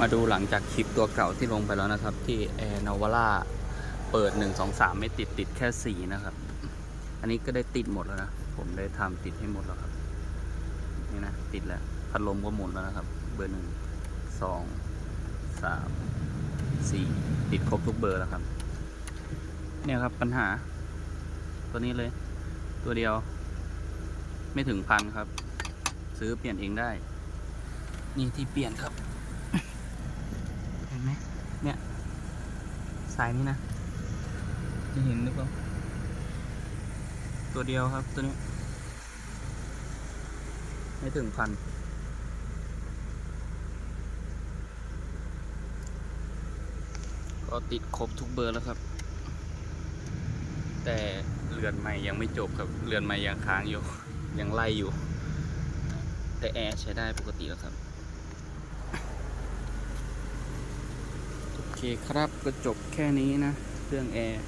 มาดูหลังจากคลิปตัวเก่าที่ลงไปแล้วนะครับ ที่แอร์นาวาร่าเปิด 1 2 3 ไม่ติดติดแค่ 4 นะครับ อันนี้ก็ได้ติดหมดแล้วนะ ผมได้ทำติดให้หมดแล้วครับ นี่นะ ติดแล้ว พัดลมก็หมุนแล้วนะครับ เบอร์หนึ่งสองสามสี่ติดครบทุกเบอร์แล้วครับ เนี่ยครับปัญหา ตัวนี้เลย ตัวเดียว ไม่ถึงพันครับ ซื้อเปลี่ยนเองได้ นี่ที่เปลี่ยนครับ เนี่ย สายนี้นะ จะเห็นหรือเปล่า ตัวเดียวครับตัวนี้ ไม่ถึงพันก็ติดครบทุกเบอร์แล้วครับ แต่เรือนใหม่ยังไม่จบครับ เรือนใหม่ยังค้างอยู่ ยังไล่อยู่ แต่แอร์ใช้ได้ปกติแล้วครับ โอ เคครับก็จบแค่นี้นะ เรื่องแอร์